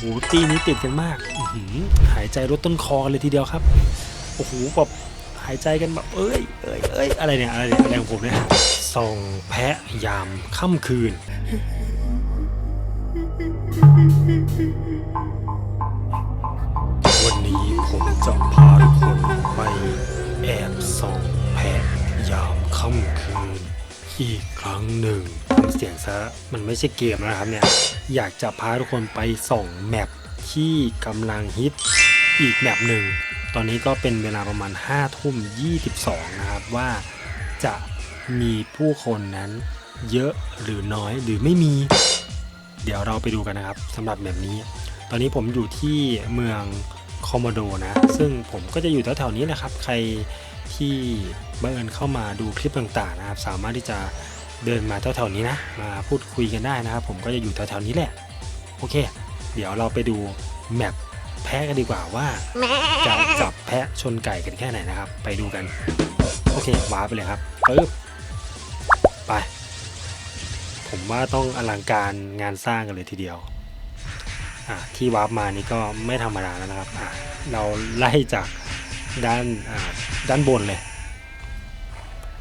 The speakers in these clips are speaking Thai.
โอ้โหตีนี้ติดกันมากหหายใจลดต้นคอเลยทีเดียวครับ โอ้โหแบบหายใจกันแบบเอ้ยเอ้ยเอ้ยอะไรเนี่ยอะไรเนี่ยอะไรของผมเนี่ยส่องแพะยามค่ำคืน วันนี้ผมจะพาทุกคนไปแอบส่องแพะยามค่ำคืน อีกครั้งหนึ่ง เสียงซะมันไม่ใช่เกมนะครับเนี่ย อยากจะพาทุกคนไปส่องแมปที่กำลังฮิตอีกแมปหนึ่ง ตอนนี้ก็เป็นเวลาประมาณ5ทุ่ม22 นะครับว่าจะมีผู้คนนั้นเยอะหรือน้อยหรือไม่มี เดี๋ยวเราไปดูกันนะครับสำหรับแบบนี้ ตอนนี้ผมอยู่ที่เมืองคอมโมโดนะ ซึ่งผมก็จะอยู่แถวๆนี้แหละครับ ใครที่บังเอิญเข้ามาดูคลิปต่างๆนะครับ สามารถที่จะ เดินมาแถวๆนี้นะ มาพูดคุยกันได้นะครับ ผมก็จะอยู่แถวๆนี้แหละ โอเค เดี๋ยวเราไปดูแมปแพะกันดีกว่าว่าจะจับแพะชนไก่กันแค่ไหนนะครับ ไปดูกัน โอเคว้าร์ปไปเลยครับปึ๊บไป ผมว่าต้องอลังการงานสร้างกันเลยทีเดียวที่วาร์ปมานี่ก็ไม่ธรรมดาแล้วนะครับ เราไล่จากด้านด้านบนเลย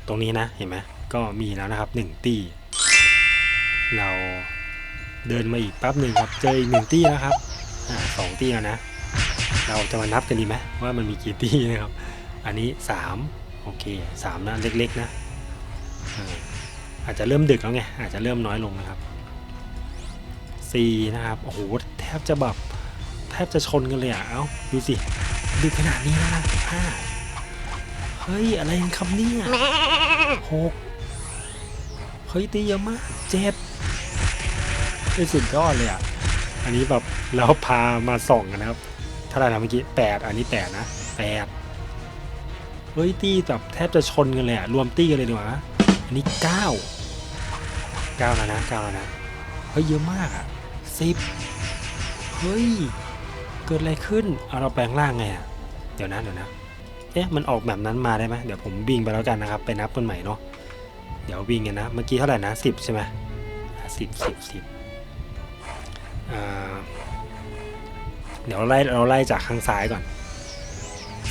ตรงนี้นะเห็นไหม ก็มีแล้วนะครับหนึ่งตี้ เราเดินมาอีกแป๊บหนึ่งครับ เจออีกหนึ่งตี้นะครับสองตี้แล้วนะ เราจะมานับกันดีไหมว่ามันมีกี่ตี้นะครับ อันนี้สามโอเคสามนะเล็กๆนะอาจจะเริ่มดึกแล้วไงอาจจะเริ่มน้อยลงนะครับสี่นะครับโอ้โหแทบจะแบบแทบจะชนกันเลยอะเอ้าดูสิดึกขนาดนี้แล้วนะห้าเฮ้ยอะไรครับเนี่ยหก ฮ้ยตีเยอะมากเจ็ดเฮ้ยสุดยอดเลยอะ อันนี้แบบเราพามาส่องกันนะครับเท่าไหร่นะเมื่อกี้แปดอันนี้แปดนะแปดเฮ้ยตีแบบแทบจะชนกันเลยอะรวมตีกันเลยดีกว่าอันนี้เก้าเก้าแล้วนะเก้าแล้วนะเฮ้ยเยอะมากอะสิบเฮ้ยเกิดอะไรขึ้นเอาเราแปลงร่างไงอะเดี๋ยวนะเดี๋ยวนะเอ๊ะมันออกแบบนั้นมาได้ไหมเดี๋ยวผมวิ่งไปแล้วกันนะครับไปนับกันใหม่เนาะ เดี๋ยววิ่งกันนะ เมื่อกี้เท่าไหร่นะสิบใช่ไหมสิบสิบสิบเดี๋ยวไล่เราไล่จากข้างซ้ายก่อน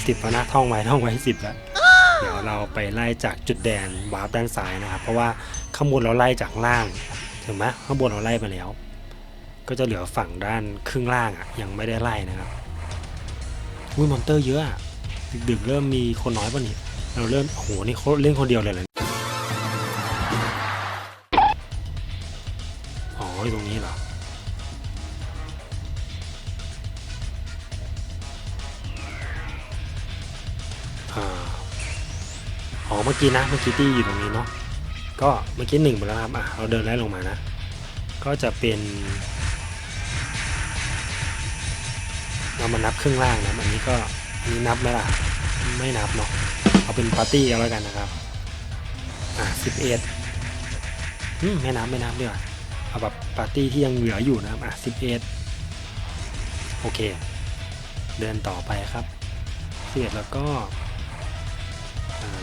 สิบแล้วนะท่องไว้ท่องไว้สิบแล้วเดี๋ยวเราไปไล่จากจุดแดนวาร์ปด้านซ้ายนะครับ เพราะว่าข้างบนเราไล่จากล่างถึงไหมข้างบนเราไล่ไปแล้ว ก็จะเหลือฝั่งด้านครึ่งล่างอะยังไม่ได้ไล่นะครับอุ้ยมอนเตอร์เยอะอะดึกๆเริ่มมีคนน้อยป่ะนี่เราเริ่มโอ้โหนี่เขาเล่นคนเดียวเลยเหร ออ๋ออยู่ตรงนี้เหรออ่าอ๋อเมื่อกี้นะเมื่อกี้ที่อยู่ตรงนี้เนาะก็เมื่อกี้หนึ่งไปแล้วครับอะเราเดินไล่ลงมานะ ก็จะเป็น เรามานับครึ่งล่างนะอันนี้ก็อันนี้นับไหมล่ะไม่นับเนาะเอาเป็นปาร์ตี้กันแล้วกันนะครับอะสิบเอ็ดอืมไม่นับไม่นับดีกว่า เอาแบบปาร์ตี้ที่ยังเหลืออยู่นะครับอะสิบเอ็ดโอเค เดินต่อไปครับสิบเอ็ดแล้วก็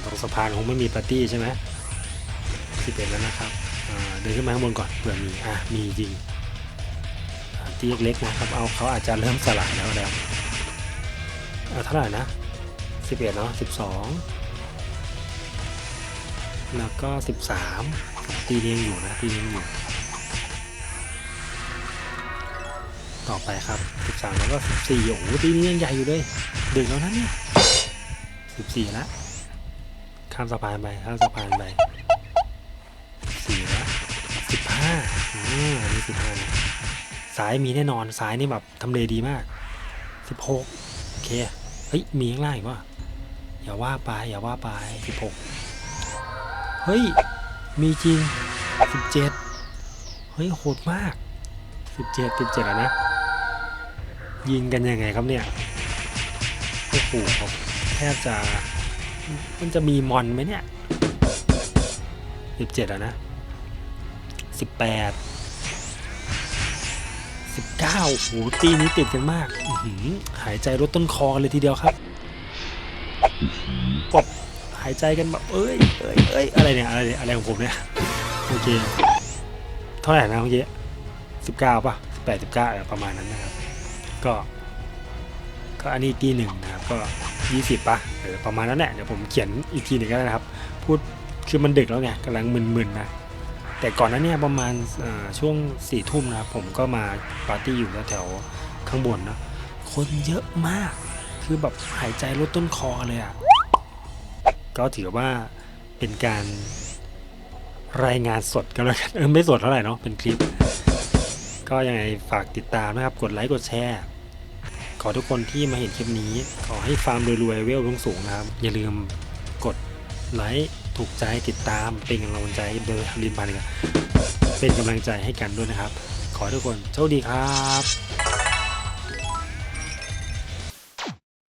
ตรงสะพานคงไม่มีปาร์ตี้ใช่ไหมสิบเอ็ดแล้วนะครับเดินขึ้นมาข้างบนก่อนเผื่อมีอะมีจริงที่เล็กๆนะครับเอาเขาอาจจะเริ่มสลายแล้วแล้วเอาเท่าไหร่นะสิบเอ็ดเนาะสิบสองแล้วก็สิบสามตีเรียงอยู่นะตีเรียงอยู่ ต่อไปครับสิบสามแล้วก็สิบสี่โอ้โหตีนี้ยังใหญ่อยู่เลยดึกแล้วนะเนี่ยสิบสี่ละข้ามสะพานไปข้ามสะพานไปสี่ละสิบห้าอ่าอันนี้สิบห้านะซ้ายมีแน่นอนซ้ายนี่แบบทำเลดีมาก 16โอเคเฮ้ยมีข้างล่างอีกว่าอย่าว่าไปอย่าว่าไป 16 เฮ้ย มีจริง 17 เฮ้ย โหดมาก 17 17แล้วนะ ยิงกันยังไงครับเนี่ยโอ้โหแทบจะมันจะมีมอนไหมเนี่ย17แล้วนะ18สิบเก้าโอ้โหตีนี้ติดกันมากอืหายใจลดต้นคอกันเลยทีเดียวครับกบหายใจกันแบบเอ้ยเอ้ยเอ้ยอะไรเนี่ยอะไรเนี่ยอะไรของผมเนี่ยโอเคเท่าไหร่นะเมื่อกี้สิบเก้าป่ะสิบแปดสิบเก้าประมาณนั้นนะครับ ก็ ก็อันนี้ตีหนึ่งนะครับก็ยี่สิบป่ะเออประมาณนั้นแหละเดี๋ยวผมเขียนอีกทีหนึ่งก็ได้นะครับ พูดคือมันดึกแล้วไงกำลังมึนๆนะแต่ก่อนนั้นเนี่ยประมาณช่วงสี่ทุ่มนะครับผมก็มาปาร์ตี้อยู่แถวข้างบนนะคนเยอะมาก คือแบบหายใจลดต้นคอเลยอะ่ะก็ถือว่าเป็นการรายงานสดกันแล้วกันเออไม่สดเท่าไหร่เนาะเป็นคลิป ก็ยังไงฝากติดตามนะครับ กดไลค์กดแชร์ ขอทุกคนที่มาเห็นคลิปนี้ ขอให้ฟาร์มรวยๆเวลสูงๆนะครับ อย่าลืมกดไลค์ถูกใจติดตามเป็นกำลังใจโดยลินพันธ์เป็นกำลังใจให้กันด้วยนะครับ ขอทุกคนโชคดีครับ